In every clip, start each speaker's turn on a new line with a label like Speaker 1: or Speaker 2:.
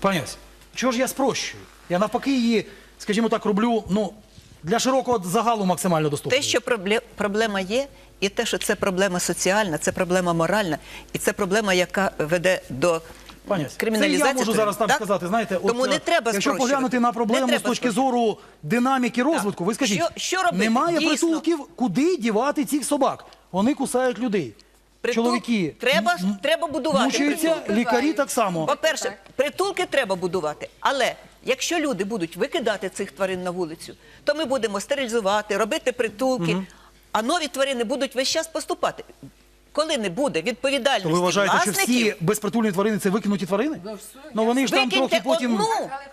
Speaker 1: Пані чого ж я спрощую? Я навпаки її, скажімо так, роблю ну, для широкого загалу максимально доступною.
Speaker 2: Те, що пробле- проблема є, і те, що це проблема соціальна, це проблема моральна, і це проблема, яка веде до криміналізації.
Speaker 1: Це я можу зараз так
Speaker 2: Так?
Speaker 1: сказати. Знаєте,
Speaker 2: Тому
Speaker 1: от,
Speaker 2: не
Speaker 1: е,
Speaker 2: треба
Speaker 1: Якщо
Speaker 2: спрощувати.
Speaker 1: поглянути на
Speaker 2: Не
Speaker 1: проблему з
Speaker 2: треба
Speaker 1: точки
Speaker 2: спрощувати.
Speaker 1: зору динаміки розвитку, ви скажіть,
Speaker 2: Що- що робити?
Speaker 1: немає
Speaker 2: Дійсно.
Speaker 1: притулків, куди дівати цих собак? Вони кусають людей.
Speaker 2: Притул-
Speaker 1: Чоловіки
Speaker 2: треба,
Speaker 1: м-
Speaker 2: треба будувати
Speaker 1: мучаються,
Speaker 2: притулки.
Speaker 1: лікарі так само.
Speaker 2: По-перше, притулки треба будувати. Але якщо люди будуть викидати цих тварин на вулицю, то ми будемо стерилізувати, робити притулки, а нові тварини будуть весь час поступати. Коли не буде відповідальності
Speaker 1: ви вважаєте, що
Speaker 2: власників,
Speaker 1: всі безпритульні тварини це викинуті тварини? Ну вони ж там
Speaker 2: Викиньте
Speaker 1: трохи потім,
Speaker 2: одну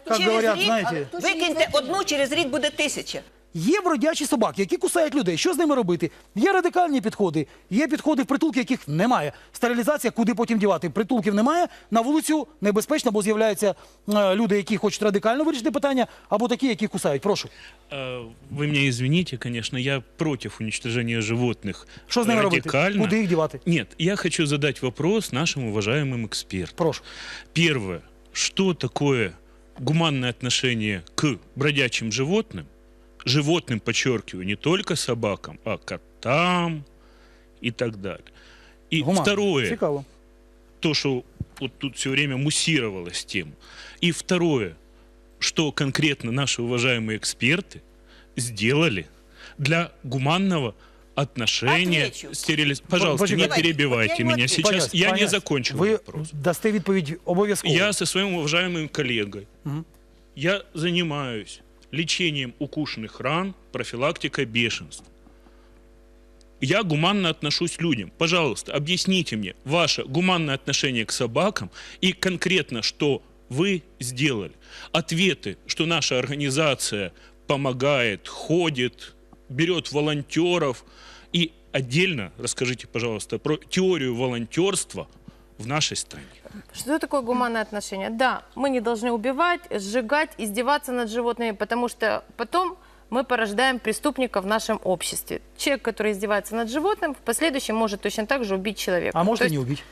Speaker 1: як
Speaker 2: через
Speaker 1: говорять,
Speaker 2: рік,
Speaker 1: знаєте.
Speaker 2: викиньте одну, через рік буде тисяча.
Speaker 1: Є бродячі собаки, які кусають людей. Що з ними робити? Є радикальні підходи, є підходи в притулки, яких немає. Стерилізація, куди потім дівати? Притулків немає. На вулицю небезпечно, бо з'являються е, люди, які хочуть радикально вирішити питання, або такі, які кусають. Прошу.
Speaker 3: Э, Вы меня извините, конечно, я против уничтожения животных.
Speaker 1: Что с ними робити?
Speaker 3: радикально.
Speaker 1: Куда их девать?
Speaker 3: Нет, я хочу задать вопрос нашим уважаемым экспертам.
Speaker 1: Прошу.
Speaker 3: Первое. Что такое гуманное отношение к бродячим животным? Животным, подчеркиваю, не только собакам, а котам и так далее. И
Speaker 1: Гуманно.
Speaker 3: второе.
Speaker 1: Цікаво.
Speaker 3: то, что вот тут все время муссировалась тема. И второе, что конкретно наши уважаемые эксперты сделали для гуманного отношения
Speaker 2: Отвечу.
Speaker 3: стерилиз... Пожалуйста,
Speaker 1: Почекайте.
Speaker 3: не перебивайте
Speaker 2: Вот я ему
Speaker 3: меня.
Speaker 2: отвечу.
Speaker 3: Сейчас
Speaker 1: Пані
Speaker 3: я
Speaker 1: Ась,
Speaker 3: не
Speaker 1: пані Ась,
Speaker 3: закончил
Speaker 1: Ви
Speaker 3: вопрос.
Speaker 1: дасте відповідь обов'язково.
Speaker 3: Я со своим уважаемым коллегой, я занимаюсь лечением укушенных ран, профилактикой бешенств. Я гуманно отношусь к людям. Пожалуйста, объясните мне ваше гуманное отношение к собакам и конкретно, что вы сделали. Ответы, что наша организация помогает, ходит, берет волонтеров. И отдельно расскажите, пожалуйста, про теорию волонтерства в нашей стране.
Speaker 4: Что такое гуманное отношение? Да, мы не должны убивать, сжигать, издеваться над животными, потому что потом мы порождаем преступников в нашем обществе. Человек, который издевается над животным, в последующем может точно так же убить человека.
Speaker 1: А может
Speaker 4: То
Speaker 1: и не убить.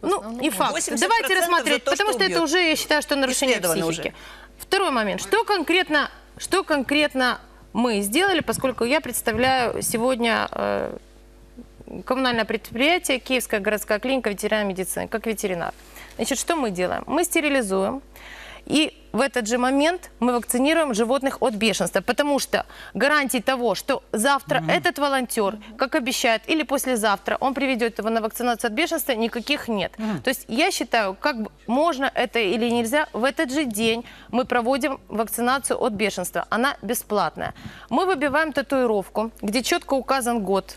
Speaker 4: Ну, не факт.
Speaker 2: 80%
Speaker 4: Давайте рассматривать,
Speaker 2: за то,
Speaker 4: потому
Speaker 2: что
Speaker 4: что это уже, я считаю, что нарушение психики.
Speaker 2: уже.
Speaker 4: Второй момент. Что конкретно, что конкретно мы сделали, поскольку я представляю сегодня э, коммунальное предприятие Киевская городская клиника ветеринарной медицины, как ветеринар. Значит, что мы делаем? Мы стерилизуем, и в этот же момент мы вакцинируем животных от бешенства, потому что гарантий того, что завтра этот волонтер, как обещает, или послезавтра он приведет его на вакцинацию от бешенства, никаких нет. То есть я считаю, как можно это или нельзя, в этот же день мы проводим вакцинацию от бешенства. Она бесплатная. Мы выбиваем татуировку, где четко указан год,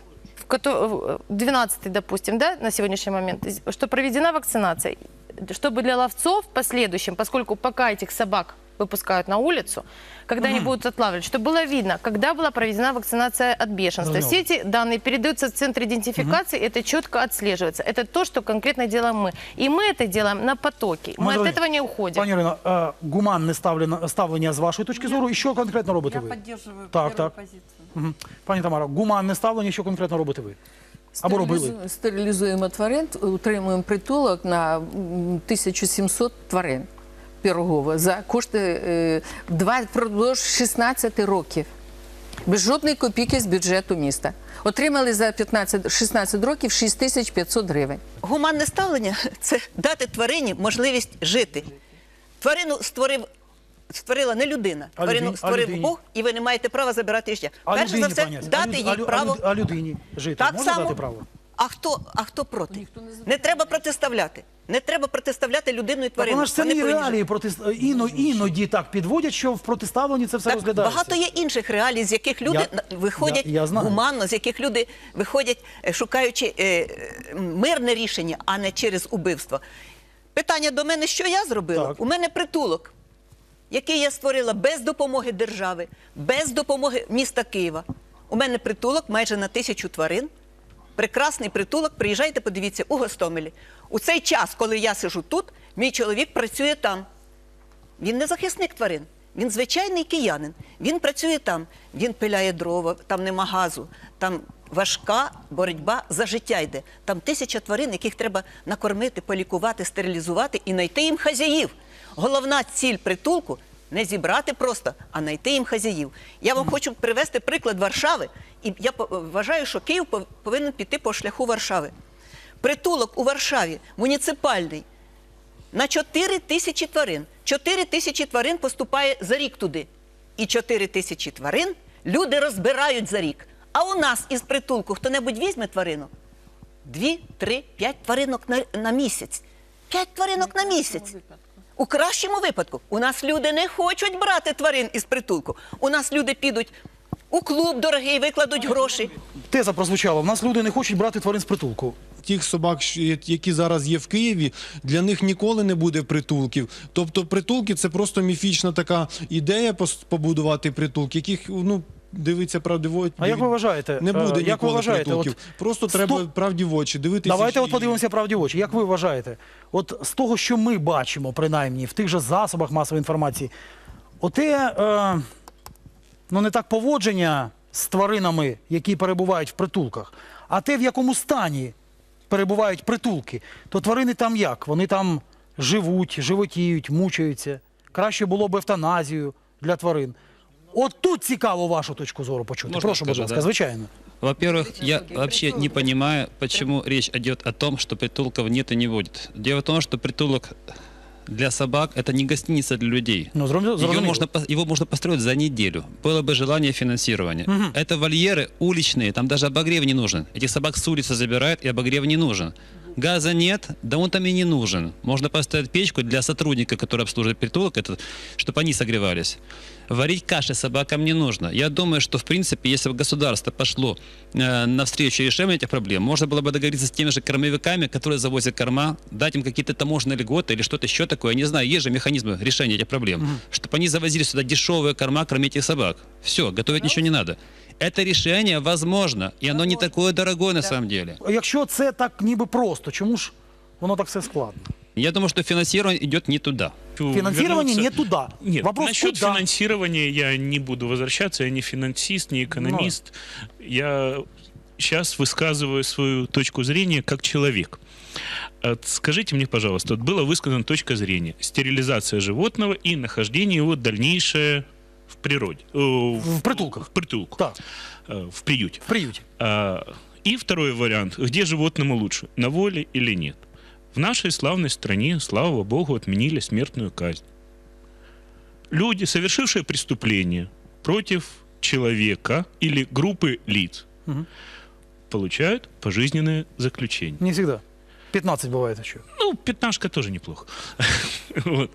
Speaker 4: 12 допустим, да, на сегодняшний момент, из- что проведена вакцинация, чтобы для ловцов в последующем, поскольку пока этих собак выпускают на улицу, когда они будут отлавливать, чтобы было видно, когда была проведена вакцинация от бешенства.
Speaker 1: Разумело.
Speaker 4: Все эти данные передаются в центр идентификации, это четко отслеживается. Это то, что конкретно делаем мы. И мы это делаем на потоке. Мы
Speaker 1: Мадонна,
Speaker 4: от этого не уходим.
Speaker 1: Пані Ірино, е, гуманне ставлення, ставлення з вашої точки зору, і що конкретно робите
Speaker 5: Я
Speaker 1: ви?
Speaker 5: поддерживаю
Speaker 1: Так,
Speaker 5: первую
Speaker 1: так.
Speaker 5: позицию.
Speaker 1: Мгм. Пані Тамара, гуманне ставлення, що конкретно робите ви? Або робили?
Speaker 5: Стерилізу- Стерилізуємо тварин, утримуємо притулок на м, 1700 тварин пірогово за кошти е, два впродовж 16 років. Без жодної копійки з бюджету міста. Отримали за 15, 16 років 6500 гривень.
Speaker 2: Гуманне ставлення це дати тварині можливість жити. Тварину створив. Створила не людина,
Speaker 1: А
Speaker 2: тварину
Speaker 1: людині-
Speaker 2: створив
Speaker 1: людині?
Speaker 2: Бог, і ви не маєте права забирати її життя.
Speaker 1: А
Speaker 2: Перше за все,
Speaker 1: пані а
Speaker 2: дати їй
Speaker 1: а
Speaker 2: право.
Speaker 1: А людині жити
Speaker 2: Так
Speaker 1: можна
Speaker 2: само.
Speaker 1: дати право?
Speaker 2: А хто, а хто проти? Ніхто Не, треба протиставляти. Не треба протиставляти людину і
Speaker 1: Так
Speaker 2: тварину.
Speaker 1: вона ж це не реалії проти іно, іноді так підводять, що в протиставленні це все
Speaker 2: Так,
Speaker 1: розглядається.
Speaker 2: багато є інших реалій, з яких люди
Speaker 1: Я-
Speaker 2: на- виходять
Speaker 1: я- я знаю.
Speaker 2: гуманно, з яких люди виходять, е, шукаючи е, мирне рішення, а не через убивство. Питання до мене, що я зробила?
Speaker 1: Так.
Speaker 2: У мене притулок, який я створила без допомоги держави, без допомоги міста Києва. У мене притулок майже на тисячу тварин. Прекрасний притулок. Приїжджайте, подивіться у Гостомелі. У цей час, коли я сижу тут, мій чоловік працює там. Він не захисник тварин, він звичайний киянин. Він працює там, він пиляє дрова, там нема газу, там важка боротьба за життя йде. Там тисяча тварин, яких треба накормити, полікувати, стерилізувати і знайти їм хазяїв. Головна ціль притулку не зібрати просто, а знайти їм хазяїв. Я вам хочу привести приклад Варшави, і я вважаю, що Київ повинен піти по шляху Варшави. Притулок у Варшаві муніципальний на 4 тисячі тварин. 4 тисячі тварин поступає за рік туди. І 4 тисячі тварин люди розбирають за рік. А у нас із притулку хто-небудь візьме тварину? Дві, три, п'ять тваринок на, на місяць. П'ять тваринок на місяць. У кращому випадку у нас люди не хочуть брати тварин із притулку. У нас люди підуть у клуб дорогий, викладуть гроші.
Speaker 1: Теза прозвучала. У нас люди не хочуть брати тварин з притулку.
Speaker 6: Тих собак, що які зараз є в Києві, для них ніколи не буде притулків. Тобто, притулки це просто міфічна така ідея побудувати притулки, яких ну дивиться правді в очі.
Speaker 1: А як ви вважаєте?
Speaker 6: Не буде
Speaker 1: е, як ви
Speaker 6: ніколи
Speaker 1: вважаєте?
Speaker 6: притулків.
Speaker 1: От
Speaker 6: Просто
Speaker 1: сто-
Speaker 6: треба правді в очі дивитися.
Speaker 1: Давайте от подивимося правді в очі. Як ви вважаєте? От з того, що ми бачимо, принаймні, в тих же засобах масової інформації, оте е, ну не так поводження з тваринами, які перебувають в притулках, а те, в якому стані перебувають притулки, то тварини там як? Вони там живуть, животіють, мучаються. Краще було б евтаназію для тварин. От тут цікаво вашу точку зору почути.
Speaker 7: Можна
Speaker 1: Прошу, будь
Speaker 7: скажу,
Speaker 1: ласка,
Speaker 7: да?
Speaker 1: звичайно.
Speaker 7: Во-первых, я вообще не понимаю, почему речь идет о том, что притулков нет и не будет. Дело в том, что притулок для собак это не гостиница для людей.
Speaker 1: Ну, зрозуміло.
Speaker 7: Ее можно, его можно построить за неделю. Было бы желание финансирования. Это вольеры уличные, там даже обогрев не нужен. Этих собак с улицы забирают, и обогрев не нужен. Газа нет, да он там и не нужен. Можно поставить печку для сотрудника, который обслуживает притулок, это, чтобы они согревались. Варить каши собакам не нужно. Я думаю, что, в принципе, если бы государство пошло э, навстречу решению этих проблем, можно было бы договориться с теми же кормовиками, которые завозят корма, дать им какие-то таможенные льготы или что-то еще такое. Я не знаю, есть же механизмы решения этих проблем. Чтобы они завозили сюда дешевые корма, кормить этих собак. Все, готовить ничего не надо. Это решение возможно, и оно не такое дорогое на самом деле.
Speaker 1: Якщо це так ніби просто, чому ж воно так все складно?
Speaker 7: Я думаю, что финансирование идет не туда.
Speaker 1: Финансирование
Speaker 3: Вернуться-
Speaker 1: не туда.
Speaker 3: Нет,
Speaker 1: Вопрос
Speaker 3: насчет
Speaker 1: куда?
Speaker 3: финансирования я не буду возвращаться. Я не финансист, не экономист. Я сейчас высказываю свою точку зрения как человек. От- Скажите мне, пожалуйста, была высказана точка зрения. Стерилизация животного и нахождение его дальнейшее в природе. э,
Speaker 1: В притулках.
Speaker 3: В притулку.
Speaker 1: Так,
Speaker 3: э, В приюте.
Speaker 1: в приюті.
Speaker 3: А, И второй вариант. Где животному лучше? На воле или нет? В нашей славной стране, слава богу, отменили смертную казнь. Люди, совершившие преступление против человека или группы лиц,
Speaker 1: Мгм.
Speaker 3: получают пожизненное заключение.
Speaker 1: Не завжди. 15 буває ще.
Speaker 3: Ну, пятнашка тоже неплохо. Вот.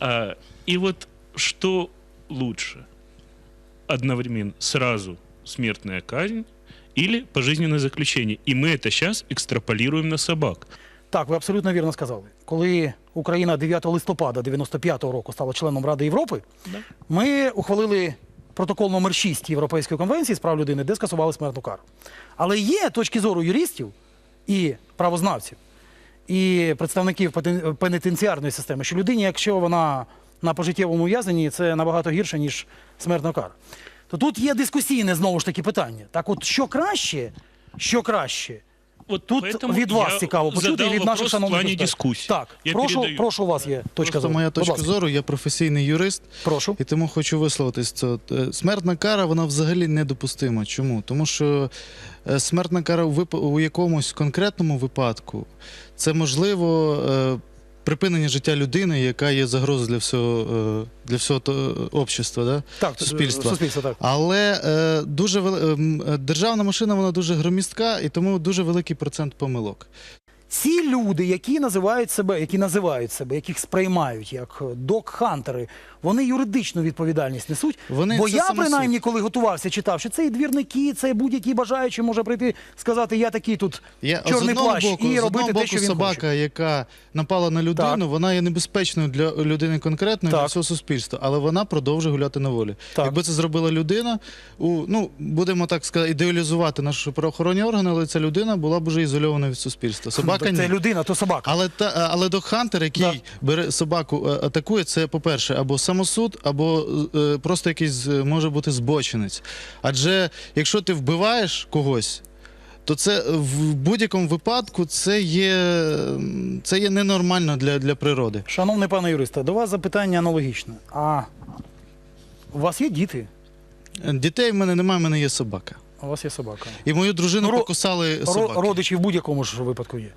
Speaker 3: А, И вот что лучше? Одновременно сразу смертная казнь или пожизненное заключение? И мы это сейчас экстраполируем на собак.
Speaker 1: Так, ви абсолютно вірно сказали. Коли Україна 9 листопада 95-го року стала членом Ради Європи, ми ухвалили протокол номер 6 Європейської конвенції з прав людини, де скасували смертну кару. Але є точки зору юристів і правознавців, і представників пенітенціарної системи, що людині, якщо вона на пожиттєвому ув'язненні, це набагато гірше, ніж смертна кара. То тут є дискусійне знову ж таки питання. Так от, що краще, що краще?
Speaker 3: Вот
Speaker 1: Тут
Speaker 3: поэтому
Speaker 1: від вас
Speaker 3: я
Speaker 1: цікаво почути, і від наших
Speaker 3: вопрос в
Speaker 1: шановних експертів.
Speaker 3: дискуссии.
Speaker 1: Так,
Speaker 3: Я
Speaker 1: прошу,
Speaker 3: передаю.
Speaker 1: прошу у вас є точка
Speaker 8: Просто
Speaker 1: зору.
Speaker 8: моя
Speaker 1: Будь
Speaker 8: точка
Speaker 1: ласка.
Speaker 8: зору, я професійний юрист,
Speaker 1: Прошу.
Speaker 8: і тому хочу висловитись. Це, е, смертна кара вона взагалі недопустима. Чому? Тому що е, смертна кара у, вип... у якомусь конкретному випадку це можливо е, припинення життя людини, яка є загрозою для всього, е, для всього то, е, общества, да?
Speaker 1: Так,
Speaker 8: суспільства.
Speaker 1: суспільства так.
Speaker 8: Але е, дуже вели... ем, е, державна машина вона дуже громістка, і тому дуже великий процент помилок.
Speaker 1: Ці люди, які називають себе, які називають себе, яких сприймають як док-хантери, вони юридичну відповідальність несуть.
Speaker 8: Вони
Speaker 1: Бо я, принаймні, коли готувався, читав, що це і двірники, це будь-який бажаючий може прийти сказати, я такий тут
Speaker 8: Я,
Speaker 1: чорний
Speaker 8: одного
Speaker 1: плащ
Speaker 8: боку,
Speaker 1: і
Speaker 8: з
Speaker 1: робити те,
Speaker 8: боку
Speaker 1: що він
Speaker 8: собака,
Speaker 1: хоче.
Speaker 8: яка напала на людину,
Speaker 1: Так.
Speaker 8: вона є небезпечною для людини конкретної, для
Speaker 1: Так.
Speaker 8: всього суспільства, але вона продовжує гуляти на волі.
Speaker 1: Так.
Speaker 8: Якби це зробила людина, у, ну, будемо так сказати, ідеалізувати наші правоохоронні органи, але ця людина була б вже ізольована від суспільства. Собака
Speaker 1: Так
Speaker 8: ні.
Speaker 1: це людина, то собака.
Speaker 8: Але та але док-хантер, який
Speaker 1: Да.
Speaker 8: бере собаку, атакує, це по-перше, або самосуд, або е, просто якийсь е, може бути збочинець. Адже якщо ти вбиваєш когось, то це в будь-якому випадку це є, це є ненормально для, для природи.
Speaker 1: Шановний пане юристе, до вас запитання аналогічне. А у вас є діти?
Speaker 8: Дітей в мене немає, в мене є собака.
Speaker 1: У вас є собака.
Speaker 8: І мою дружину
Speaker 1: Ну, ро-
Speaker 8: покусали собаки.
Speaker 1: родичі в будь-якому ж випадку є.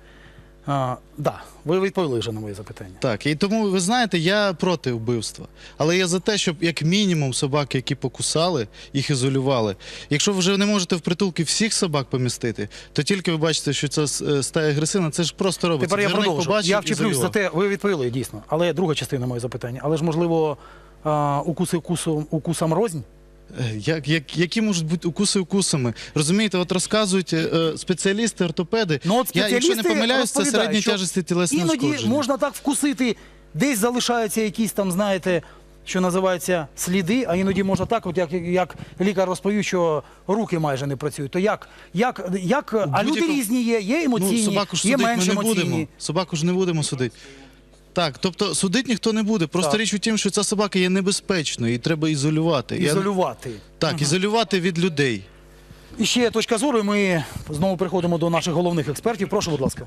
Speaker 1: А, да, ви відповіли вже на моє запитання.
Speaker 8: Так, і тому ви знаєте, я проти вбивства. Але я за те, щоб як мінімум собаки, які покусали, їх ізолювали. Якщо ви вже не можете в притулки всіх собак помістити, то тільки ви бачите, що це е, стає агресивна, це ж просто робиться.
Speaker 1: Тепер я
Speaker 8: Двірник
Speaker 1: продовжу.
Speaker 8: побачив,
Speaker 1: Я вчеплюсь за
Speaker 8: ізолював.
Speaker 1: те, ви відповіли дійсно. Але друга частина моєї запитання. Але ж, можливо, а, укуси укусом, укусам рознь?
Speaker 8: Е, Як, як, які можуть бути укуси укусами? Розумієте, от розказують е, спеціалісти, ортопеди.
Speaker 1: Ну, от
Speaker 8: я, якщо не помиляюсь, це середні
Speaker 1: що
Speaker 8: тяжесті тілесні
Speaker 1: Іноді
Speaker 8: ушкодження.
Speaker 1: можна так вкусити, десь залишаються якісь там, знаєте, що називається сліди, а іноді можна так, от як, як лікар розповів, що руки майже не працюють. То як, як, як а люди
Speaker 8: будь-якому-
Speaker 1: різні є, є емоційні,
Speaker 8: ну, собаку ж
Speaker 1: є
Speaker 8: судити
Speaker 1: менш
Speaker 8: ми не
Speaker 1: емоційні.
Speaker 8: будемо. Собаку ж не будемо судити. Так, тобто судити ніхто не буде. Просто
Speaker 1: Так.
Speaker 8: річ у тім, що ця собака є небезпечною і треба ізолювати. Я-
Speaker 1: Ізолювати.
Speaker 8: Так, ізолювати від людей.
Speaker 1: І ще точка зору, і ми знову приходимо до наших головних експертів. Прошу, будь ласка.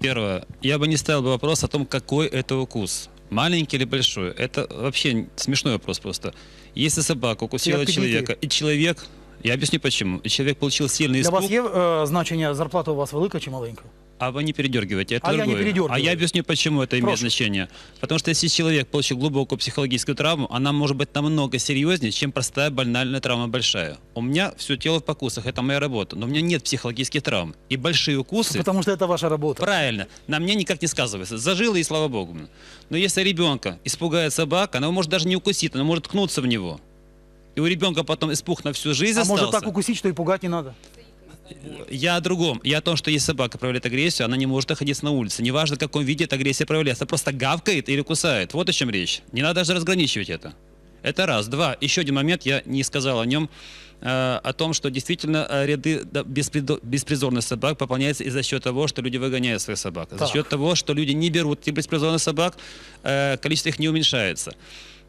Speaker 7: Первое. Я бы не ставил бы вопрос о том, какой это укус. Маленький или большой. Это вообще смешной вопрос просто. Если собака укусила
Speaker 1: Я поднятый.
Speaker 7: человека, и человек... Я объясню почему. И человек получил сильный
Speaker 1: Для
Speaker 7: испуг,
Speaker 1: вас є е, значення зарплата у вас велика чи маленька?
Speaker 7: А вы не передергиваете. Это
Speaker 1: А я не
Speaker 7: другое.
Speaker 1: передергиваю.
Speaker 7: А я объясню, почему это имеет
Speaker 1: Прошу.
Speaker 7: значение. Потому что если человек получил глубокую психологическую травму, она может быть намного серьезнее, чем простая банальная травма большая. У меня все тело в покусах, это моя работа. Но у меня нет психологических травм. И большие укусы...
Speaker 1: Потому що це ваша робота.
Speaker 7: Правильно, на мне никак не сказывается. Зажило и слава богу. Но если ребенка испугает собака, она может даже не укусить, она может ткнуться в него. И у ребенка потом испуг на всю жизнь
Speaker 1: А
Speaker 7: остался.
Speaker 1: може так укусити, що і пугати не треба?
Speaker 7: Я о другом. Я о том, что если собака проявляет агрессию, она не может находиться на улице. Неважно, в каком виде эта агрессия проявляется. Она просто гавкает или кусает. Вот о чем речь. Не надо даже разграничивать это. Это раз. Два. Еще один момент, я не сказал о нем, э, о том, что действительно э, ряды беспризорных собак пополняются и за счет того, что люди выгоняют своих собак. За
Speaker 1: Так.
Speaker 7: счет того, что люди не берут этих беспризорных собак, э, количество их не уменьшается.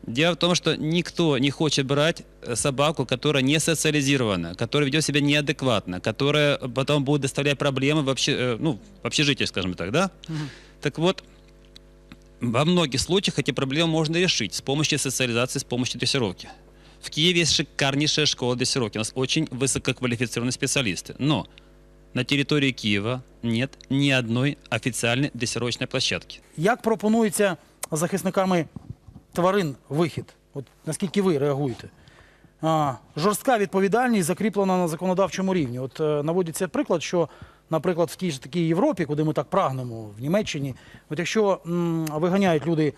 Speaker 7: Дело в том, что никто не хочет брать э, собаку, которая не социализирована, которая ведет себя неадекватно, которая потом будет доставлять проблемы в, обще- э, ну, в общежитии, скажем так, да? Так вот, во многих случаях эти проблемы можно решить с помощью социализации, с помощью дрессировки. В Киеве есть шикарнейшая школа дрессировки. У нас очень высококвалифицированные специалисты. Но на территории Киева нет ни одной официальной дрессировочной площадки.
Speaker 1: Як пропонується захисниками тварин вихід? От наскільки ви реагуєте? Жорстка відповідальність закріплена на законодавчому рівні. От е, наводиться приклад, що, наприклад, в тій ж такій Європі, куди ми так прагнемо, в Німеччині, от якщо виганяють люди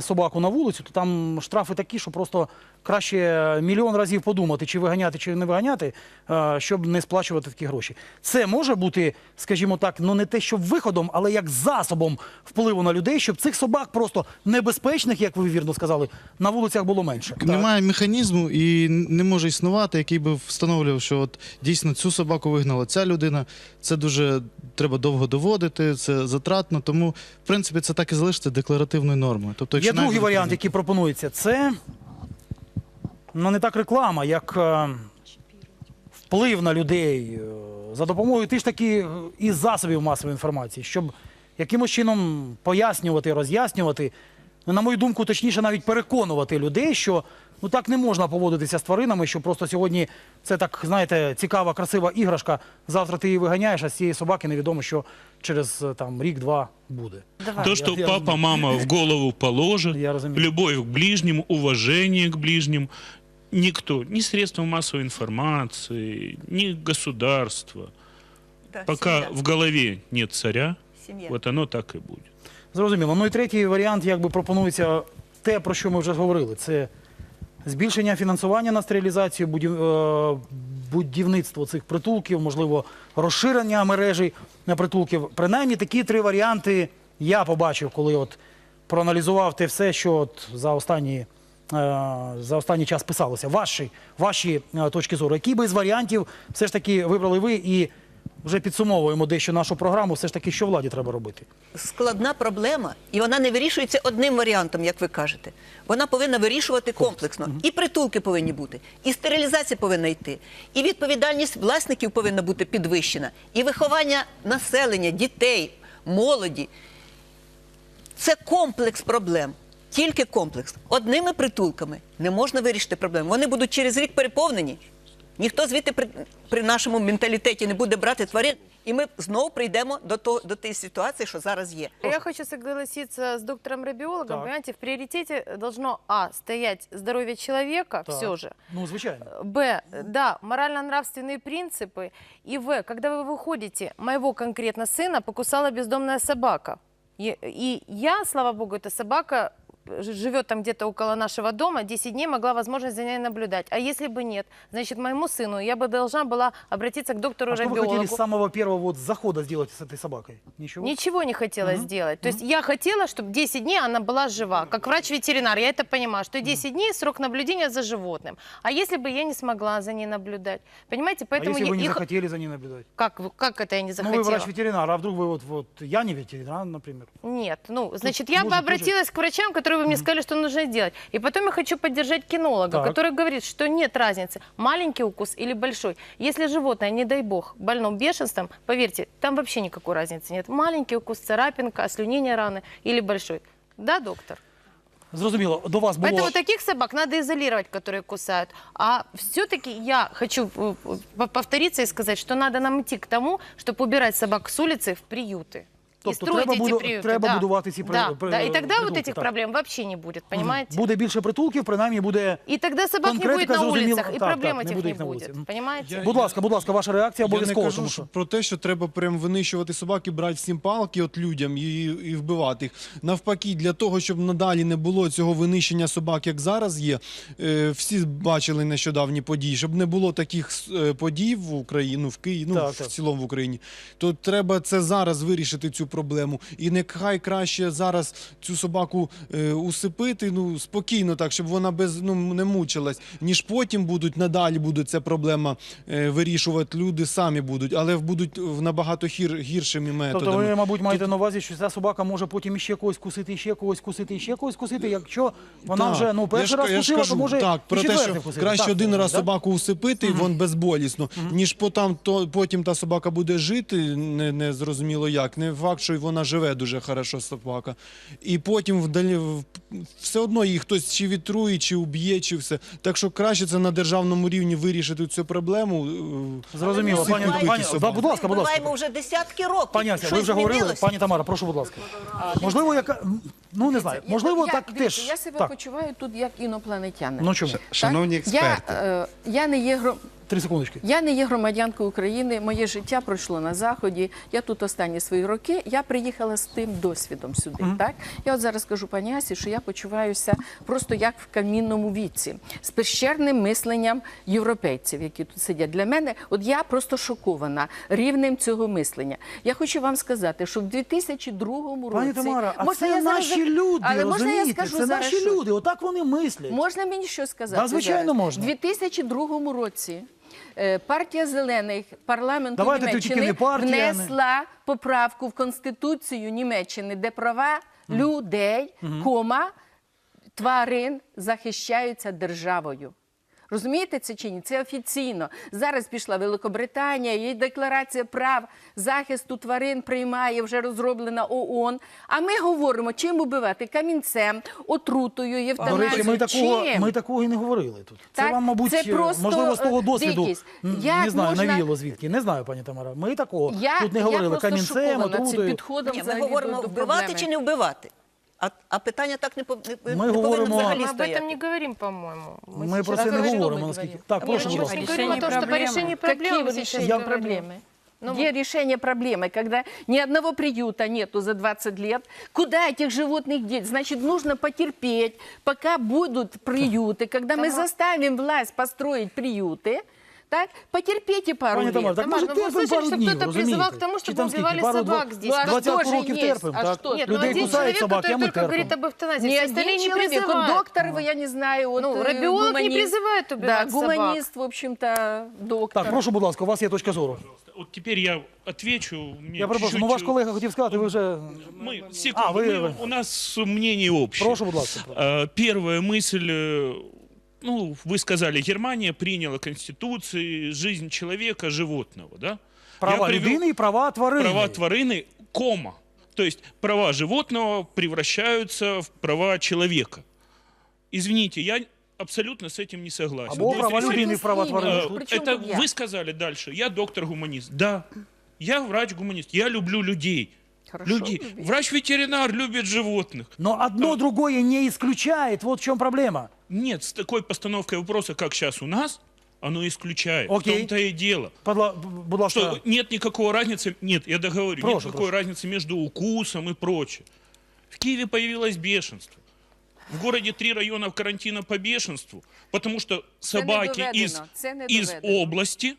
Speaker 1: собаку на вулицю, то там штрафи такі, що просто краще мільйон разів подумати, чи виганяти, чи не виганяти, е, щоб не сплачувати такі гроші. Це може бути, скажімо так, ну не те, щоб виходом, але як засобом впливу на людей, щоб цих собак просто небезпечних, як ви вірно сказали, на вулицях було менше.
Speaker 8: Немає механізму і не може існувати, який би встановлював, що от дійсно цю собаку вигнала ця людина. Це дуже треба довго доводити, це затратно. Тому, в принципі, це так і залишиться декларативною нормою. Тобто,
Speaker 1: Є
Speaker 8: навіть
Speaker 1: другий варіант, який пропонується. Це ну, не так реклама, як е, вплив на людей е, за допомогою тих ж таки е, і засобів масової інформації, щоб якимось чином пояснювати, роз'яснювати, на мою думку, точніше, навіть переконувати людей, що ну так не можна поводитися з тваринами, що просто сьогодні це так, знаєте, цікава, красива іграшка. Завтра ти її виганяєш, а з цієї собаки невідомо, що через е, там рік-два буде.
Speaker 4: Давай.
Speaker 3: То,
Speaker 1: я-
Speaker 3: что
Speaker 1: я
Speaker 3: папа,
Speaker 1: разумею.
Speaker 3: мама в голову положат,
Speaker 1: Я разумею.
Speaker 3: любовь к ближнему, уважение к ближним, никто, ни средства массовой информации, ни государство,
Speaker 2: Да,
Speaker 3: пока в голове нет царя,
Speaker 2: Сім'я.
Speaker 3: вот оно так и будет.
Speaker 1: Зрозуміло. Ну і третій варіант, якби пропонується те, про що ми вже говорили. Це збільшення фінансування на стерилізацію, е, будівництво цих притулків, можливо, розширення мережі притулків. Принаймні такі три варіанти я побачив, коли от проаналізував те все, що от за останні. е, За останній час писалося. Ваші, ваші е, точки зору. Які би з варіантів все ж таки вибрали ви і вже підсумовуємо дещо нашу програму. Все ж таки, що владі треба робити?
Speaker 2: складна проблема, і вона не вирішується одним варіантом, як ви кажете. Вона повинна вирішувати комплексно. І притулки повинні бути, і стерилізація повинна йти, і відповідальність власників повинна бути підвищена, і виховання населення, дітей, молоді. Це комплекс проблем. Тільки комплекс. Одними притулками не можна вирішити проблему. Вони будуть через рік переповнені. Ніхто звідти при, при нашому менталітеті не буде брати тварин, і ми знову прийдемо до, того, до тієї ситуації, що зараз є.
Speaker 4: Я хочу согласиться с доктором-рабиологом.
Speaker 1: Так.
Speaker 4: Понимаете, в приоритете должно, а, стоять здоровье человека,
Speaker 1: Так.
Speaker 4: все же.
Speaker 1: Ну, звичайно.
Speaker 4: Б, да, морально-нравственные принципы. И В, когда вы выходите, моего конкретно сына покусала бездомная собака. И, и я, слава богу, эта собака ж- живет там где-то около нашего дома, 10 дней могла возможность за ней наблюдать. А если бы нет, значит, моему сыну я бы должна была обратиться к
Speaker 1: А что вы хотели с самого первого вот захода сделать с этой собакой? Ничего?
Speaker 4: Ничего не хотела сделать. То есть я хотела, чтобы 10 дней она была жива. Как врач-ветеринар, я это понимаю, что 10 дней срок наблюдения за животным. А если бы я не смогла за ней наблюдать? Понимаете,
Speaker 1: А
Speaker 4: поэтому
Speaker 1: если
Speaker 4: я
Speaker 1: вы не
Speaker 4: их-
Speaker 1: захотели за ней наблюдать?
Speaker 4: Как, как это я не
Speaker 1: Ну,
Speaker 4: захотела?
Speaker 1: вы врач-ветеринар, а вдруг вы вот, вот, я не ветеринар, например.
Speaker 4: Нет, ну, значит, я бы обратилась к врачам, которые бы мне сказали, что нужно делать. И потом я хочу поддержать кинолога,
Speaker 1: Так.
Speaker 4: который говорит, что нет разницы, маленький укус или большой. Если животное, не дай бог, больно бешенством, поверьте, там вообще никакой разницы нет. Маленький укус, царапинка, ослюнение раны или большой. Да, доктор?
Speaker 1: Зрозуміло, до вас було...
Speaker 4: Поэтому таких собак надо изолировать, которые кусают. А все-таки я хочу э, э, повториться и сказать, что надо нам идти к тому, чтобы убирать собак с улицы в приюты.
Speaker 1: Тобто
Speaker 4: и строить
Speaker 1: треба
Speaker 4: эти
Speaker 1: буду-
Speaker 4: приюты.
Speaker 1: треба
Speaker 4: да.
Speaker 1: будувати ці при-
Speaker 4: да,
Speaker 1: при-
Speaker 4: да. И тогда вот
Speaker 1: притулки,
Speaker 4: этих
Speaker 1: так.
Speaker 4: проблем вообще не будет, понимаете?
Speaker 1: Буде більше притулків, принаймні буде...
Speaker 4: И тогда собак не будет
Speaker 1: Конкретика
Speaker 4: на
Speaker 1: зрозуміла.
Speaker 4: улицах, и
Speaker 1: Так,
Speaker 4: проблем
Speaker 1: так, не
Speaker 4: этих
Speaker 1: буде
Speaker 4: не
Speaker 1: їх на
Speaker 4: будет.
Speaker 1: вулиці. Мгм.
Speaker 4: Понимаете?
Speaker 6: Я-
Speaker 1: Будь ласка, будь ласка, ваша реакція
Speaker 6: Я не
Speaker 1: обов'язково.
Speaker 6: кажу
Speaker 1: тому
Speaker 6: що
Speaker 1: що...
Speaker 6: про те, що треба прям винищувати собак і брати всім палки от людям і, і вбивати їх. Навпаки, для того, щоб надалі не було цього винищення собак, як зараз є. Е, всі бачили нещодавні події, щоб не було таких е, подій в Україні, ну, в Києві, ну
Speaker 1: Так,
Speaker 6: в
Speaker 1: так.
Speaker 6: цілому в Україні. То треба це зараз вирішити цю проблему. І нехай краще зараз цю собаку е, усипити, ну спокійно, так, щоб вона без ну не мучилась, ніж потім будуть надалі будуть ця проблема е, вирішувати. Люди самі будуть, але будуть в набагато гір, гіршими методами.
Speaker 1: Тобто ви, мабуть, маєте на увазі, що ця собака може потім іще когось кусити, іще когось кусити, іще когось кусити. Якщо вона
Speaker 6: Так.
Speaker 1: вже ну, перший раз
Speaker 6: я ж
Speaker 1: кусила, то може
Speaker 6: так, про те, що
Speaker 1: вкусити.
Speaker 6: краще
Speaker 1: Так,
Speaker 6: один
Speaker 1: так,
Speaker 6: раз
Speaker 1: так?
Speaker 6: собаку усипити, і вон безболісно, ніж потім, то, потім та собака буде жити, не, не зрозуміло як. Не факт, що й вона живе дуже хорошо, собака. І потім вдалі, все одно її хтось чи відтрує, чи уб'є, чи все. Так що краще це на державному рівні вирішити цю проблему. е,
Speaker 1: Зрозуміло, пані, пані, да, будь ласка, будь ласка.
Speaker 2: Вбиваємо вже десятки років.
Speaker 1: Пані Ася, ви вже говорили, пані Тамара, прошу, будь ласка. Можливо, яка ну не знаю,
Speaker 5: Я-
Speaker 1: можливо,
Speaker 5: я,
Speaker 1: так
Speaker 5: дивіться,
Speaker 1: теж.
Speaker 5: Я себе
Speaker 1: так.
Speaker 5: почуваю тут як інопланетянин.
Speaker 1: Ну чому?
Speaker 5: Так?
Speaker 9: Шановні експерти,
Speaker 5: Я, е, я не є гром...
Speaker 1: Три секундочки.
Speaker 5: Я не є громадянкою України, моє життя пройшло на заході. Я тут останні свої роки. Я приїхала з тим досвідом сюди. Так я от зараз кажу пані Асі, що я почуваюся просто як в камінному віці з пещерним мисленням європейців, які тут сидять. Для мене, от я просто шокована рівнем цього мислення. Я хочу вам сказати, що в 2002
Speaker 1: Пані
Speaker 5: році
Speaker 1: Тамара, а
Speaker 5: Можна
Speaker 1: це
Speaker 5: я зараз
Speaker 1: наші люди,
Speaker 5: Але можна я скажу
Speaker 1: Це
Speaker 5: зараз
Speaker 1: наші
Speaker 5: щось?
Speaker 1: люди, отак вони мислять.
Speaker 5: Можна мені щось сказати?
Speaker 1: Да, звичайно,
Speaker 5: зараз?
Speaker 1: можна.
Speaker 5: У 2002 році е, партія зелених парламенту
Speaker 1: Давайте
Speaker 5: Німеччини
Speaker 1: не партія,
Speaker 5: внесла поправку в Конституцію Німеччини, де права людей, кома, тварин захищаються державою. Розумієте це чи ні? Це офіційно. Зараз пішла Великобританія, її декларація прав захисту тварин приймає, вже розроблена ООН. А ми говоримо, чим убивати? Камінцем, отрутою,
Speaker 1: До
Speaker 5: євтаназією.
Speaker 1: речі, ми такого,
Speaker 5: Чим?
Speaker 1: ми такого і не говорили тут. Це вам, мабуть,
Speaker 5: це просто,
Speaker 1: можливо, з того
Speaker 5: е,
Speaker 1: досвіду
Speaker 5: дикість. Як
Speaker 1: не знаю,
Speaker 5: можна-
Speaker 1: навіяло звідки. Не знаю, пані Тамара. Ми такого
Speaker 5: Я,
Speaker 1: тут не
Speaker 5: я
Speaker 1: говорили.
Speaker 5: просто
Speaker 1: Камінцем,
Speaker 5: цим
Speaker 1: отрутою.
Speaker 5: підходом
Speaker 2: Ні, ми говоримо
Speaker 5: до, до
Speaker 2: вбивати
Speaker 5: проблеми.
Speaker 2: чи не вбивати. А, а питання так не, пов- не,
Speaker 1: Ми
Speaker 2: не
Speaker 1: говоримо-
Speaker 2: взагалі
Speaker 4: Мы об этом не говорим, по-моему.
Speaker 1: Ми
Speaker 4: сейчас
Speaker 1: про це не
Speaker 5: говоримо,
Speaker 1: говоримо,
Speaker 5: ми
Speaker 1: наскільки. Так,
Speaker 4: Мы
Speaker 1: прошу, будь
Speaker 4: ничего
Speaker 1: ласка.
Speaker 4: не говорим о том, что по решению проблемы
Speaker 5: Какие
Speaker 4: мы
Speaker 5: вы
Speaker 4: сейчас
Speaker 5: решения
Speaker 4: говорим.
Speaker 5: проблемы?
Speaker 4: Ну,
Speaker 5: Где решение проблемы, когда ни одного приюта нету за 20 лет? Куда этих животных деть? Значит, нужно потерпеть, пока будут приюты, когда мы заставим власть построить приюты, так, потерпите пару
Speaker 1: Пані
Speaker 5: лет.
Speaker 1: Тамара, так
Speaker 4: Тамар,
Speaker 1: може
Speaker 4: ну, ви
Speaker 1: терпимо
Speaker 4: слышали,
Speaker 1: пару
Speaker 4: що
Speaker 1: днів,
Speaker 4: хтось
Speaker 1: розумієте?
Speaker 4: призивав к тому,
Speaker 1: Чи
Speaker 4: щоб
Speaker 1: там
Speaker 4: убивали
Speaker 1: скільки? Пару,
Speaker 4: собак
Speaker 1: два-
Speaker 4: здесь.
Speaker 5: Ну, а
Speaker 1: 20
Speaker 5: что же
Speaker 1: років
Speaker 5: есть?
Speaker 1: терпимо,
Speaker 5: А
Speaker 1: так?
Speaker 5: что?
Speaker 4: Нет, ну
Speaker 1: Людей
Speaker 4: один
Speaker 1: кусають
Speaker 4: человек,
Speaker 1: собаки, а
Speaker 4: который
Speaker 1: ми
Speaker 4: только говорит
Speaker 1: терпимо.
Speaker 4: об эвтаназии,
Speaker 5: Не
Speaker 4: все
Speaker 5: один
Speaker 4: остальные не
Speaker 5: человек, вот
Speaker 4: призывают.
Speaker 5: доктор, я не знаю, вот,
Speaker 4: Ну,
Speaker 5: э,
Speaker 4: рабиолог не
Speaker 5: гуманист.
Speaker 4: призывает убивать
Speaker 5: Да,
Speaker 4: собак.
Speaker 5: гуманист, в общем-то, доктор.
Speaker 1: Так, прошу, будь ласка, у вас є точка зору.
Speaker 3: Вот теперь я отвечу. Мне
Speaker 1: Я перепрошую,
Speaker 3: чуть-чуть,
Speaker 1: ну ваш колега хотів сказати, ви вже.
Speaker 3: Мы,
Speaker 1: А,
Speaker 3: секунду,
Speaker 1: вы-
Speaker 3: мы- у нас мнение общее.
Speaker 1: Прошу, будь ласка.
Speaker 3: А, Первая мысль, э, ну, вы сказали, Германия приняла Конституции, жизнь человека, животного, да?
Speaker 1: Права
Speaker 3: Я привел
Speaker 1: людини і права тварини.
Speaker 3: права тварины, кома. То есть права животного превращаются в права человека. Извините, я абсолютно с этим не согласен.
Speaker 1: Або
Speaker 3: Вот
Speaker 1: права
Speaker 3: если-
Speaker 1: людини і права
Speaker 5: Ні,
Speaker 1: тварини.
Speaker 3: Э,
Speaker 5: При чём
Speaker 3: Это
Speaker 5: тут я?
Speaker 3: вы сказали дальше. Я доктор-гуманист. Да, я врач-гуманист. Я люблю людей.
Speaker 5: Хорошо,
Speaker 3: людей.
Speaker 5: любите.
Speaker 3: Врач-ветеринар любит животных.
Speaker 1: Но одно другое не исключает. Вот в чем проблема.
Speaker 3: Нет, с такой постановкой вопроса, как сейчас у нас, оно исключает.
Speaker 1: Окей.
Speaker 3: В том-то и дело.
Speaker 1: Подла... Будь.
Speaker 3: Что нет никакой разницы, нет, я договорю,
Speaker 1: Прошу,
Speaker 3: нет никакой
Speaker 1: прошу.
Speaker 3: разницы между укусом и прочее. В Киеве появилось бешенство. В городе три района карантина по бешенству, потому что собаки из,
Speaker 5: не
Speaker 3: из области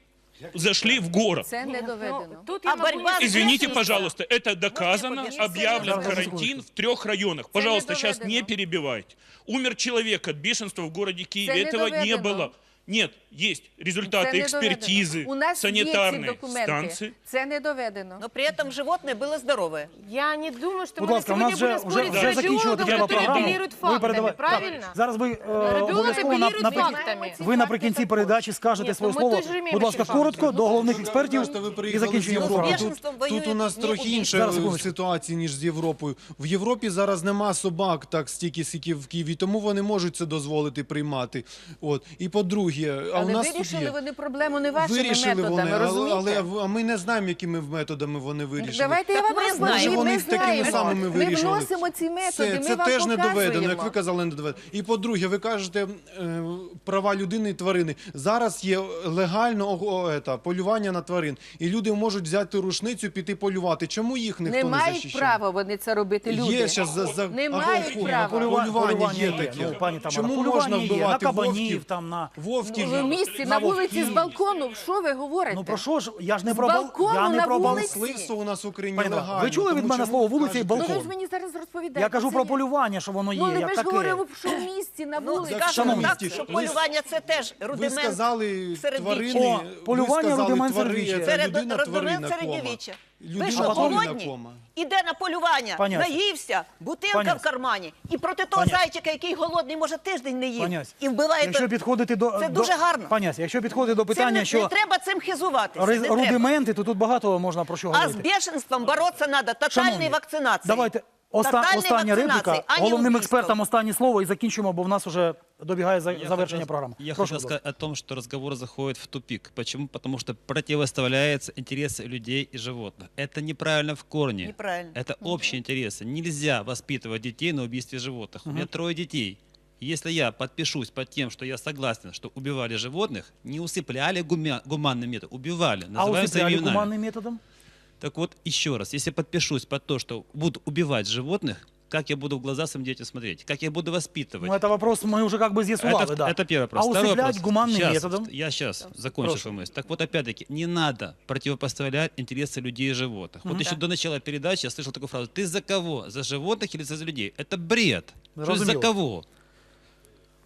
Speaker 3: зашли в город.
Speaker 5: Це не
Speaker 4: Ну,
Speaker 5: доведено.
Speaker 4: тут
Speaker 2: А
Speaker 4: я могу
Speaker 2: борьба с
Speaker 4: не
Speaker 3: Извините,
Speaker 2: Известно,
Speaker 3: пожалуйста, это доказано,
Speaker 2: победить
Speaker 3: объявлен
Speaker 1: Зараз, зараз,
Speaker 3: карантин
Speaker 1: секундочку.
Speaker 3: в трех районах. Пожалуйста, сейчас не
Speaker 5: доведено.
Speaker 3: перебивайте. Умер человек от бешенства в городе Киеве.
Speaker 5: Це не
Speaker 3: Этого не
Speaker 5: доведено.
Speaker 3: было. Нет, есть
Speaker 5: Це
Speaker 3: результаты
Speaker 5: не
Speaker 3: экспертизы
Speaker 5: доведено. У нас є ці
Speaker 3: санитарной
Speaker 5: документи.
Speaker 3: станции.
Speaker 5: Це не доведено.
Speaker 2: Но при этом животное было здоровое.
Speaker 4: Я не думаю, что
Speaker 1: Будь
Speaker 4: мы
Speaker 1: ласка, у
Speaker 4: сегодня
Speaker 1: нас вже,
Speaker 4: будем
Speaker 1: вже,
Speaker 4: спорить
Speaker 1: вже
Speaker 4: с
Speaker 1: закінчувати
Speaker 4: радиологом,
Speaker 1: треба
Speaker 4: который
Speaker 1: програму.
Speaker 4: апеллирует
Speaker 1: Ви
Speaker 4: фактами,
Speaker 1: передавай-
Speaker 4: правильно?
Speaker 1: Так, Зараз ви е,
Speaker 4: Радіолог
Speaker 1: обов'язково на,
Speaker 4: апеллирует
Speaker 1: наприкін-
Speaker 4: фактами.
Speaker 1: ви наприкінці передачі скажете
Speaker 4: Ні,
Speaker 1: своє
Speaker 4: ну ми
Speaker 1: слово.
Speaker 4: теж вміємо
Speaker 1: Будь ласка,
Speaker 4: ще
Speaker 1: коротко
Speaker 4: факти.
Speaker 1: до головних експертів
Speaker 6: Просто ви
Speaker 1: і
Speaker 6: приїхали з
Speaker 1: закінчуємо
Speaker 6: Європи.
Speaker 1: програму.
Speaker 2: Бешенство.
Speaker 6: Тут,
Speaker 2: воюють
Speaker 6: тут у нас
Speaker 2: не
Speaker 6: трохи
Speaker 2: убійці.
Speaker 6: інша
Speaker 1: Зараз,
Speaker 6: е,
Speaker 1: секундочку.
Speaker 6: ситуація, ніж з Європою. В Європі зараз нема собак так стільки, скільки в Києві, тому вони можуть це дозволити приймати. От. І по-друге, а
Speaker 5: Але
Speaker 6: у нас тут
Speaker 5: вирішили
Speaker 6: є.
Speaker 5: вони проблему не вашими
Speaker 6: Вирішили
Speaker 5: методами,
Speaker 6: вони, але,
Speaker 5: розумієте?
Speaker 6: але а ми не знаємо, якими методами вони вирішили.
Speaker 5: Давайте я вам
Speaker 2: ми
Speaker 5: розкажу.
Speaker 2: знаємо.
Speaker 5: Ми
Speaker 6: Вони такими
Speaker 5: знаємо.
Speaker 6: самими
Speaker 5: Ми
Speaker 6: вирішили.
Speaker 5: вносимо ці методи,
Speaker 6: Це,
Speaker 5: ми
Speaker 6: це
Speaker 5: вам
Speaker 6: теж не доведено, як ви казали, не доведено. І по-друге, ви кажете е, права людини і тварини. Зараз є легально о, о, ета, полювання на тварин, і люди можуть взяти рушницю, піти полювати. Чому їх ніхто
Speaker 5: Не
Speaker 6: не,
Speaker 5: мають
Speaker 6: захищає?
Speaker 5: права вони це робити люди.
Speaker 6: Є щас за, за
Speaker 5: Не мають права.
Speaker 6: Полювання,
Speaker 1: Полювання
Speaker 6: є
Speaker 1: є,
Speaker 6: таке.
Speaker 1: ну, пані Тамара,
Speaker 6: Чому
Speaker 1: полювання
Speaker 6: можна
Speaker 1: є,
Speaker 6: вбивати
Speaker 1: на кабанів,
Speaker 6: вовків?
Speaker 1: там, на-
Speaker 6: Вовків
Speaker 5: Ви в місті на вулиці з балкону. Що ви говорите?
Speaker 1: Ну про що ж? Я ж не про бал-
Speaker 5: балкону
Speaker 1: я не про
Speaker 6: Мисливство у нас в Україні
Speaker 1: Пані
Speaker 6: легально.
Speaker 1: ви чули від мене слово вулиця і
Speaker 6: кажете,
Speaker 5: Ну ви
Speaker 1: балкон?
Speaker 5: ж мені зараз розповідаєте.
Speaker 1: Я кажу про полювання, що воно є.
Speaker 5: Ну, не ми ж говоримо, що в місті, на
Speaker 2: Ну,
Speaker 5: вулиці.
Speaker 2: скажемо так, що полювання це теж
Speaker 6: Ви
Speaker 2: рудимент
Speaker 6: сказали
Speaker 2: середньовіччя.
Speaker 6: тварини,
Speaker 1: О, полювання,
Speaker 6: ви сказали
Speaker 1: рудимент середньовіччя.
Speaker 6: це
Speaker 2: Це
Speaker 6: людина
Speaker 2: рудимент
Speaker 6: тварина
Speaker 2: Ви
Speaker 6: Людина
Speaker 2: що, голодні?
Speaker 6: кома.
Speaker 2: Іде на полювання,
Speaker 1: Панясь.
Speaker 2: наївся, бутилка
Speaker 1: Панясь.
Speaker 2: в кармані. І проти того
Speaker 1: Панясь.
Speaker 2: зайчика, який голодний, може тиждень не їв.
Speaker 1: Панясь,
Speaker 2: І вбиває
Speaker 1: якщо
Speaker 2: то-
Speaker 1: підходити до
Speaker 2: Це
Speaker 1: до-
Speaker 2: дуже гарно.
Speaker 1: Панясь, якщо підходити до
Speaker 2: Цим
Speaker 1: питання,
Speaker 2: не,
Speaker 1: що
Speaker 2: не треба цим хизуватися. не треба.
Speaker 1: рудименти, то тут багато можна про що
Speaker 2: А з
Speaker 1: говорити.
Speaker 2: бешенством боротися треба тотальною
Speaker 1: Шановні,
Speaker 2: вакцинацією.
Speaker 1: Давайте оста-
Speaker 2: Тотальною
Speaker 1: остання
Speaker 2: вакцинацією,
Speaker 1: репліка.
Speaker 2: а не
Speaker 1: Головним
Speaker 2: убійством.
Speaker 1: експертам останнє слово і закінчимо, бо в нас вже добігає за-
Speaker 7: Я
Speaker 1: завершення
Speaker 7: хотел-
Speaker 1: програми.
Speaker 7: Я
Speaker 1: Прошу,
Speaker 7: хотел
Speaker 1: будь ласка.
Speaker 7: сказать о том, что разговор заходит в тупик. Почему? Потому что противоставляются интересы людей и животных. Это неправильно в корне.
Speaker 2: Неправильно.
Speaker 7: Это общие интересы. Нельзя воспитывать детей на убийстве животных. У меня трое детей. Если я подпишусь под тем, что я согласен, что убивали животных, не усыпляли гумя- гуманным методом, убивали,
Speaker 1: А
Speaker 7: называем своими
Speaker 1: усипляли
Speaker 7: именами.
Speaker 1: гуманним методом?
Speaker 7: Так вот, еще раз, если подпишусь под то, что буду убивать животных, как я буду в глаза своим детям смотреть? Как я буду воспитывать?
Speaker 1: Ну, это вопрос мы уже как бы з'ясували,
Speaker 7: это,
Speaker 1: да.
Speaker 7: это первый вопрос.
Speaker 1: А
Speaker 7: Второй
Speaker 1: усыплять
Speaker 7: вопрос.
Speaker 1: гуманным
Speaker 7: Щас,
Speaker 1: методом?
Speaker 7: Я сейчас закончу
Speaker 1: Прошу.
Speaker 7: свою мысль. Так вот, опять-таки, не надо противопоставлять интересы людей и животных. Вот еще до начала передачи я слышал такую фразу. Ты за кого? За животных или за людей? Это бред. Что за кого?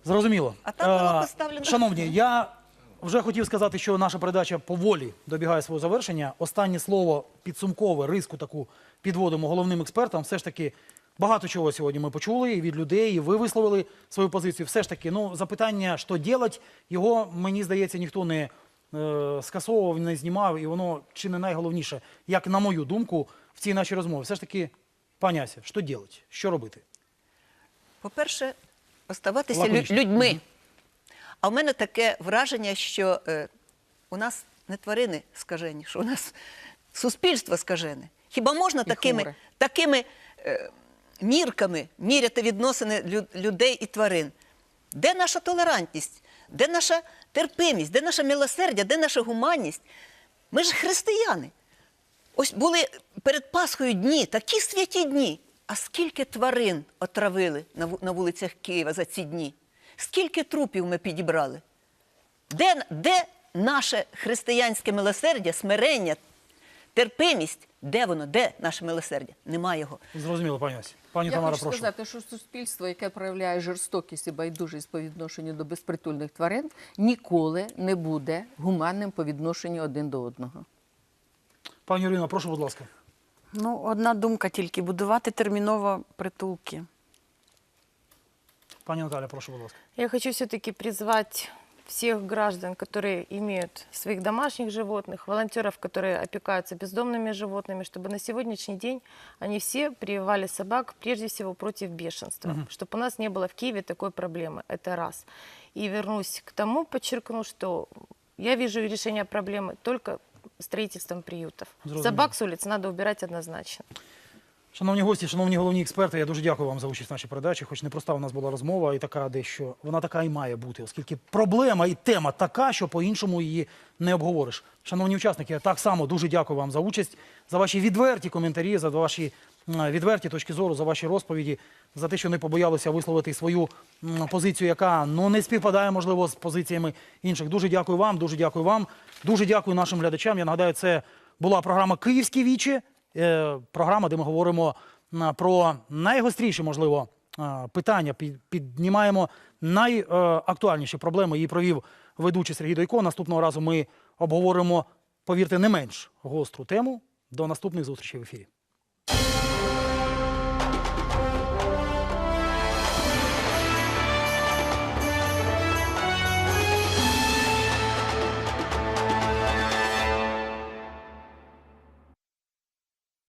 Speaker 1: Зрозуміло.
Speaker 2: А там було
Speaker 1: Е,
Speaker 2: поставлено-
Speaker 1: Шановні, я вже хотів сказати, що наша передача поволі добігає свого завершення. Останнє слово підсумкове, риску таку підводимо головним експертам. Все ж таки, багато чого сьогодні ми почули і від людей, і ви висловили свою позицію. Все ж таки, ну, запитання, що робити, його, мені здається, ніхто не е, скасовував, не знімав, і воно чи не найголовніше, як на мою думку, в цій нашій розмові. Все ж таки, пані Ася, що робити? Що робити?
Speaker 2: По-перше, оставатися лю- людьми. А в мене таке враження, що е, у нас не тварини скажені, що у нас суспільство скажене. Хіба можна такими, такими е, мірками міряти відносини лю- людей і тварин? Де наша толерантність? Де наша терпимість? Де наше милосердя? Де наша гуманність? Ми ж християни. Ось були перед Пасхою дні, такі святі дні. А скільки тварин отравили на вулицях Києва за ці дні? Скільки трупів ми підібрали? Де, де наше християнське милосердя, смирення, терпимість? Де воно? Де наше милосердя? Нема його.
Speaker 1: Зрозуміло, пані Ася. Пані
Speaker 5: Я
Speaker 1: Тамара,
Speaker 5: хочу
Speaker 1: прошу.
Speaker 5: сказати, що суспільство, яке проявляє жорстокість і байдужість по відношенню до безпритульних тварин, ніколи не буде гуманним по відношенню один до одного.
Speaker 1: Пані Ірино, прошу, будь ласка.
Speaker 9: Ну, одна думка тільки будувати терміново притулки.
Speaker 1: Пані Наталя, прошу, будь ласка.
Speaker 4: Я хочу все-таки призвать всех граждан, которые имеют своих домашних животных, волонтеров, которые опекаются бездомными животными, чтобы на сегодняшний день они все прививали собак прежде всего против бешенства, чтобы у нас не было в Киеве такой проблемы. Это раз. И вернусь к тому, подчеркну, что я вижу решение проблемы только строительством приютов.
Speaker 1: Зрозуміло.
Speaker 4: Собак с улиц надо убирать однозначно.
Speaker 1: Шановні гості, шановні головні експерти, я дуже дякую вам за участь в нашій передачі. Хоч непроста у нас була розмова, і така дещо вона така і має бути, оскільки проблема і тема така, що по-іншому її не обговориш. Шановні учасники, я так само дуже дякую вам за участь, за ваші відверті коментарі, за ваші відверті точки зору, за ваші розповіді, за те, що не побоялися висловити свою позицію, яка ну не співпадає, можливо, з позиціями інших. Дуже дякую вам, дуже дякую вам, дуже дякую нашим глядачам. Я нагадаю, це була програма Київські вічі. Е, програма, де ми говоримо про найгостріші, можливо, е, питання, під- піднімаємо найактуальніші проблеми. Її провів ведучий Сергій Дойко. Наступного разу ми обговоримо, повірте, не менш гостру тему. До наступних зустрічей в ефірі.